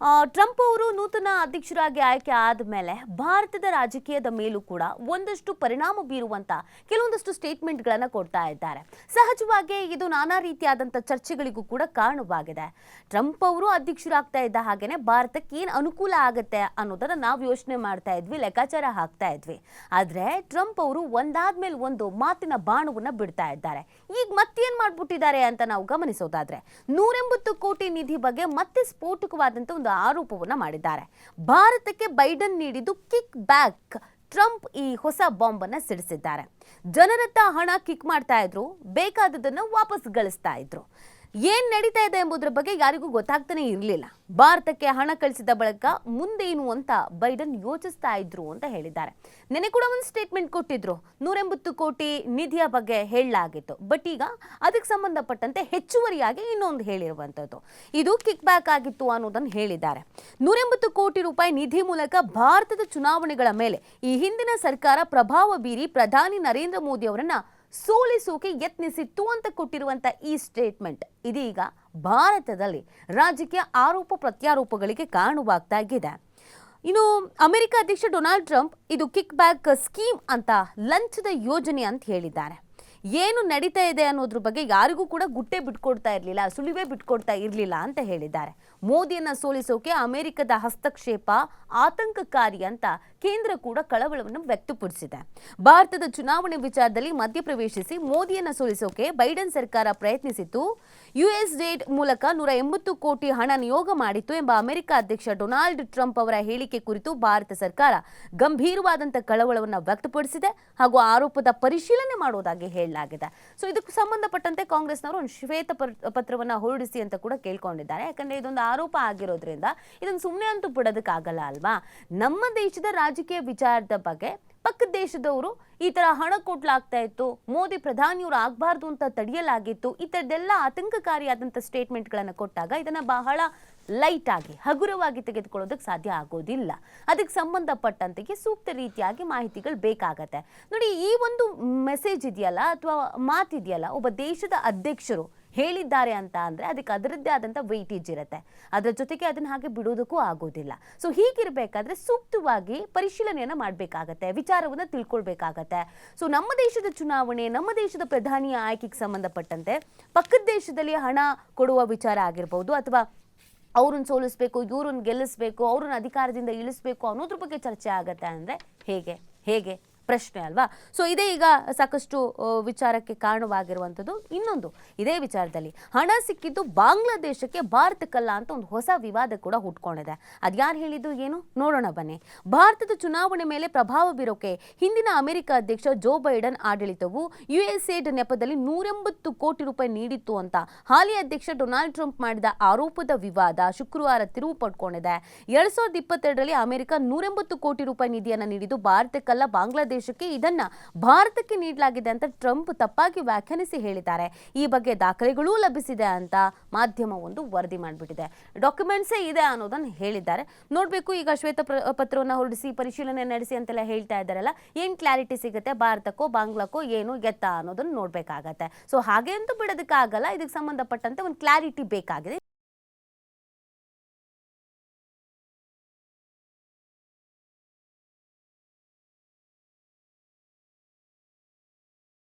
Trump ಅವರು ನೂತನ ಅಧ್ಯಕ್ಷರಾಗಿ ಆಯ್ಕೆ ಆದ ಮೇಲೆ ಭಾರತದ ರಾಜಕೀಯದ ಮೇಲೂ ಕೂಡ ಒಂದಷ್ಟು ಪರಿಣಾಮ ಬೀರುವಂತ ಕೆಲವೊಂದಷ್ಟು ಸ್ಟೇಟ್ಮೆಂಟ್ಗಳನ್ನು ಕೊಡ್ತಾ ಇದ್ದಾರೆ. ಸಹಜವಾಗಿ ಇದು ನಾನಾ ರೀತಿಯಾದಂಥ ಚರ್ಚೆಗಳಿಗೂ ಕೂಡ ಕಾರಣವಾಗಿದೆ. ಟ್ರಂಪ್ ಅವರು ಅಧ್ಯಕ್ಷರಾಗ್ತಾ ಇದ್ದ ಹಾಗೇನೆ ಭಾರತಕ್ಕೆ ಏನು ಅನುಕೂಲ ಆಗುತ್ತೆ ಅನ್ನೋದನ್ನ ನಾವು ಯೋಚನೆ ಮಾಡ್ತಾ ಇದ್ವಿ, ಲೆಕ್ಕಾಚಾರ ಹಾಕ್ತಾ ಇದ್ವಿ. ಆದರೆ ಟ್ರಂಪ್ ಅವರು ಒಂದಾದ್ಮೇಲೆ ಒಂದು ಮಾತಿನ ಬಾಣವನ್ನು ಬಿಡ್ತಾ ಇದ್ದಾರೆ. ಈಗ ಮತ್ತೇನು ಮಾಡ್ಬಿಟ್ಟಿದ್ದಾರೆ ಅಂತ ನಾವು ಗಮನಿಸೋದಾದ್ರೆ, ನೂರೆಂಬತ್ತು ಕೋಟಿ ನಿಧಿ ಬಗ್ಗೆ ಮತ್ತೆ ಸ್ಫೋಟಕವಾದಂತ ಒಂದು ಆರೋಪವನ್ನು ಮಾಡಿದ್ದಾರೆ. ಭಾರತಕ್ಕೆ ಬೈಡನ್ ನೀಡಿದ್ದು ಕಿಕ್ ಬ್ಯಾಕ್ ಟ್ರಂಪ್ ಈ ಹೊಸ ಬಾಂಬ್ ಅನ್ನ ಸಿಡಿಸಿದ್ದಾರೆ. ಜನರತ್ತ ಹಣ ಕಿಕ್ ಮಾಡ್ತಾ ಇದ್ರು ಬೇಕಾದದನ್ನು ವಾಪಸ್ ಗಳಿಸ್ತಾ ಇದ್ರು. ಏನ್ ನಡೀತಾ ಇದೆ ಎಂಬುದರ ಬಗ್ಗೆ ಯಾರಿಗೂ ಗೊತ್ತಾಗ್ತಾನೆ ಇರಲಿಲ್ಲ. ಭಾರತಕ್ಕೆ ಹಣ ಕಳಿಸಿದ ಬಳಿಕ ಮುಂದೇನು ಅಂತ ಬೈಡನ್ ಯೋಚಿಸ್ತಾ ಇದ್ರು ಅಂತ ಹೇಳಿದ್ದಾರೆ. ನೆನೆ ಕೂಡ ಒಂದು ಸ್ಟೇಟ್ಮೆಂಟ್ ಕೊಟ್ಟಿದ್ರು. ನೂರೆಂಬತ್ತು ಕೋಟಿ ನಿಧಿಯ ಬಗ್ಗೆ ಹೇಳಲಾಗಿತ್ತು. ಬಟ್ ಈಗ ಅದಕ್ಕೆ ಸಂಬಂಧಪಟ್ಟಂತೆ ಹೆಚ್ಚುವರಿಯಾಗಿ ಇನ್ನೊಂದು ಹೇಳಿರುವಂಥದ್ದು ಇದು ಕಿಕ್ ಬ್ಯಾಕ್ ಆಗಿತ್ತು ಅನ್ನೋದನ್ನು ಹೇಳಿದ್ದಾರೆ. ನೂರೆಂಬತ್ತು ಕೋಟಿ ರೂಪಾಯಿ ನಿಧಿ ಮೂಲಕ ಭಾರತದ ಚುನಾವಣೆಗಳ ಮೇಲೆ ಈ ಹಿಂದಿನ ಸರ್ಕಾರ ಪ್ರಭಾವ ಬೀರಿ ಪ್ರಧಾನಿ ನರೇಂದ್ರ ಮೋದಿ ಅವರನ್ನ ಸೋಲಿಸೋಕೆ ಯತ್ನಿಸಿತ್ತು ಅಂತ ಕೊಟ್ಟಿರುವಂಥ ಈ ಸ್ಟೇಟ್ಮೆಂಟ್ ಇದೀಗ ಭಾರತದಲ್ಲಿ ರಾಜಕೀಯ ಆರೋಪ ಪ್ರತ್ಯಾರೋಪಗಳಿಗೆ ಕಾರಣವಾಗ್ತಾ ಇದೆ. ಇನ್ನು ಅಮೆರಿಕ ಅಧ್ಯಕ್ಷ ಡೊನಾಲ್ಡ್ ಟ್ರಂಪ್ ಇದು ಕಿಕ್ ಬ್ಯಾಕ್ ಸ್ಕೀಮ್ ಅಂತ ಲಂಚದ ಯೋಜನೆ ಅಂತ ಹೇಳಿದ್ದಾರೆ. ಏನು ನಡೀತಾ ಇದೆ ಅನ್ನೋದ್ರ ಬಗ್ಗೆ ಯಾರಿಗೂ ಕೂಡ ಗುಟ್ಟೆ ಬಿಟ್ಕೊಡ್ತಾ ಇರಲಿಲ್ಲ, ಸುಳಿವೇ ಬಿಟ್ಕೊಡ್ತಾ ಇರಲಿಲ್ಲ ಅಂತ ಹೇಳಿದ್ದಾರೆ. ಮೋದಿಯನ್ನು ಸೋಲಿಸೋಕೆ ಅಮೆರಿಕದ ಹಸ್ತಕ್ಷೇಪ ಆತಂಕಕಾರಿ ಅಂತ ಕೇಂದ್ರ ಕೂಡ ಕಳವಳವನ್ನು ವ್ಯಕ್ತಪಡಿಸಿದೆ. ಭಾರತದ ಚುನಾವಣೆ ವಿಚಾರದಲ್ಲಿ ಮಧ್ಯಪ್ರವೇಶಿಸಿ ಮೋದಿಯನ್ನ ಸೋಲಿಸೋಕೆ ಬೈಡನ್ ಸರ್ಕಾರ ಪ್ರಯತ್ನಿಸಿತ್ತು. ಯುಎಸ್ ಡೇಟ್ ಮೂಲಕ ನೂರ ಎಂಬತ್ತು ಕೋಟಿ ಹಣ ನಿಯೋಗ ಮಾಡಿತ್ತು ಎಂಬ ಅಮೆರಿಕ ಅಧ್ಯಕ್ಷ ಡೊನಾಲ್ಡ್ ಟ್ರಂಪ್ ಅವರ ಹೇಳಿಕೆ ಕುರಿತು ಭಾರತ ಸರ್ಕಾರ ಗಂಭೀರವಾದಂಥ ಕಳವಳವನ್ನು ವ್ಯಕ್ತಪಡಿಸಿದೆ ಹಾಗೂ ಆರೋಪದ ಪರಿಶೀಲನೆ ಮಾಡೋದಾಗಿ ಹೇಳಲಾಗಿದೆ. ಸೊ ಇದಕ್ಕೆ ಸಂಬಂಧಪಟ್ಟಂತೆ ಕಾಂಗ್ರೆಸ್ನವರು ಒಂದು ಶ್ವೇತ ಪತ್ರವನ್ನು ಹೊರಡಿಸಿ ಅಂತ ಕೂಡ ಕೇಳ್ಕೊಂಡಿದ್ದಾರೆ. ಯಾಕಂದ್ರೆ ಇದೊಂದು ಆರೋಪ ಆಗಿರೋದ್ರಿಂದ ಇದನ್ನು ಸುಮ್ಮನೆ ಅಂತೂ ಬಿಡೋದಕ್ಕಾಗಲ್ಲ ಅಲ್ವಾ? ನಮ್ಮ ದೇಶದ ರಾಜಕೀಯ ವಿಚಾರದ ಬಗ್ಗೆ ಪಕ್ಕದ ದೇಶದವರು ಈ ತರ ಹಣ ಕೊಡ್ಲಾಗ್ತಾ ಇತ್ತು, ಮೋದಿ ಪ್ರಧಾನಿಯವರು ಆಗಬಾರ್ದು ಅಂತ ತಡೆಯಲಾಗಿತ್ತು, ಈ ಥರದ್ದೆಲ್ಲ ಆತಂಕಕಾರಿಯಾದಂಥ ಸ್ಟೇಟ್ಮೆಂಟ್ಗಳನ್ನು ಕೊಟ್ಟಾಗ ಇದನ್ನ ಬಹಳ ಲೈಟ್ ಆಗಿ, ಹಗುರವಾಗಿ ತೆಗೆದುಕೊಳ್ಳೋದಕ್ಕೆ ಸಾಧ್ಯ ಆಗೋದಿಲ್ಲ. ಅದಕ್ಕೆ ಸಂಬಂಧಪಟ್ಟಂತೆಗೆ ಸೂಕ್ತ ರೀತಿಯಾಗಿ ಮಾಹಿತಿಗಳು ಬೇಕಾಗತ್ತೆ. ನೋಡಿ, ಈ ಒಂದು ಮೆಸೇಜ್ ಇದೆಯಲ್ಲ ಅಥವಾ ಮಾತಿದೆಯಲ್ಲ, ಒಬ್ಬ ದೇಶದ ಅಧ್ಯಕ್ಷರು ಹೇಳಿದ್ದಾರೆ ಅಂತ ಅಂದರೆ ಅದಕ್ಕೆ ಅದರದ್ದೇ ಆದಂಥ ವೈಟೇಜ್ ಇರುತ್ತೆ. ಅದರ ಜೊತೆಗೆ ಅದನ್ನ ಹಾಗೆ ಬಿಡೋದಕ್ಕೂ ಆಗೋದಿಲ್ಲ. ಸೊ ಹೀಗಿರಬೇಕಾದ್ರೆ ಸೂಕ್ತವಾಗಿ ಪರಿಶೀಲನೆಯನ್ನು ಮಾಡಬೇಕಾಗತ್ತೆ, ವಿಚಾರವನ್ನ ತಿಳ್ಕೊಳ್ಬೇಕಾಗತ್ತೆ. ಸೊ ನಮ್ಮ ದೇಶದ ಚುನಾವಣೆ, ನಮ್ಮ ದೇಶದ ಪ್ರಧಾನಿಯ ಆಯ್ಕೆಗೆ ಸಂಬಂಧಪಟ್ಟಂತೆ ಪಕ್ಕದ ದೇಶದಲ್ಲಿ ಹಣ ಕೊಡುವ ವಿಚಾರ ಆಗಿರ್ಬೋದು ಅಥವಾ ಅವ್ರನ್ನ ಸೋಲಿಸ್ಬೇಕು, ಇವ್ರನ್ನ ಗೆಲ್ಲಿಸ್ಬೇಕು, ಅವ್ರನ್ನ ಅಧಿಕಾರದಿಂದ ಇಳಿಸ್ಬೇಕು ಅನ್ನೋದ್ರ ಬಗ್ಗೆ ಚರ್ಚೆ ಆಗತ್ತೆ ಅಂದ್ರೆ ಹೇಗೆ? ಹೇಗೆ? ಪ್ರಶ್ನೆ ಅಲ್ವಾ? ಸೊ ಇದೇ ಈಗ ಸಾಕಷ್ಟು ವಿಚಾರಕ್ಕೆ ಕಾರಣವಾಗಿರುವಂಥದ್ದು ಇನ್ನೊಂದು. ಇದೇ ವಿಚಾರದಲ್ಲಿ, ಹಣ ಸಿಕ್ಕಿದ್ದು ಬಾಂಗ್ಲಾದೇಶಕ್ಕೆ ಭಾರತಕ್ಕಲ್ಲ ಅಂತ ಒಂದು ಹೊಸ ವಿವಾದ ಕೂಡ ಹುಟ್ಕೊಂಡಿದೆ. ಅದ್ಯಾರು ಹೇಳಿದ್ದು ಏನು? ನೋಡೋಣ ಬನ್ನಿ. ಭಾರತದ ಚುನಾವಣೆ ಮೇಲೆ ಪ್ರಭಾವ ಬೀರೋಕೆ ಹಿಂದಿನ ಅಮೆರಿಕ ಅಧ್ಯಕ್ಷ ಜೋ ಬೈಡನ್ ಆಡಳಿತವು ಯುಎಸ್ಎಡ್ ನೆಪದಲ್ಲಿ ನೂರೆಂಬತ್ತು ಕೋಟಿ ರೂಪಾಯಿ ನೀಡಿತ್ತು ಅಂತ ಹಾಲಿ ಅಧ್ಯಕ್ಷ ಡೊನಾಲ್ಡ್ ಟ್ರಂಪ್ ಮಾಡಿದ ಆರೋಪದ ವಿವಾದ ಶುಕ್ರವಾರ ತಿರುವು ಪಡ್ಕೊಂಡಿದೆ. ಎರಡ್ ಸಾವಿರದ ಇಪ್ಪತ್ತೆರಡರಲ್ಲಿ ಅಮೆರಿಕ ನೂರೆಂಬತ್ತು ಕೋಟಿ ರೂಪಾಯಿ ನಿಧಿಯನ್ನು ನೀಡಿದ್ದು ಭಾರತಕ್ಕಲ್ಲ ಬಾಂಗ್ಲಾದೇಶಕ್ಕೆ ಇದನ್ನ ಭಾರತಕ್ಕೆ ನೀಡಲಾಗಿದೆ ಅಂತ ಟ್ರಂಪ್ ತಪ್ಪಾಗಿ ವ್ಯಾಖ್ಯಾನಿಸಿ ಹೇಳಿದ್ದಾರೆ. ಈ ಬಗ್ಗೆ ದಾಖಲೆಗಳೂ ಲಭಿಸಿದೆ ಅಂತ ಮಾಧ್ಯಮ ಒಂದು ವರದಿ ಮಾಡಿಬಿಟ್ಟಿದೆ. ಡಾಕ್ಯುಮೆಂಟ್ಸೇ ಇದೆ ಅನ್ನೋದನ್ನ ಹೇಳಿದ್ದಾರೆ. ನೋಡ್ಬೇಕು, ಈಗ ಶ್ವೇತ ಪತ್ರವನ್ನು ಪತ್ರವನ್ನ ಹೊರಡಿಸಿ, ಪರಿಶೀಲನೆ ನಡೆಸಿ ಅಂತೆಲ್ಲ ಹೇಳ್ತಾ ಇದ್ದಾರಲ್ಲ, ಏನ್ ಕ್ಲಾರಿಟಿ ಸಿಗುತ್ತೆ? ಭಾರತಕ್ಕೋ, ಬಾಂಗ್ಲಾಕ್ಕೋ ಏನು ಎತ್ತ ಅನ್ನೋದನ್ನ ನೋಡಬೇಕಾಗತ್ತೆ. ಸೊ ಹಾಗೆ ಅಂತೂ ಬಿಡೋದಕ್ಕಾಗಲ್ಲ, ಇದಕ್ಕೆ ಸಂಬಂಧಪಟ್ಟಂತೆ ಒಂದು ಕ್ಲಾರಿಟಿ ಬೇಕಾಗಿದೆ.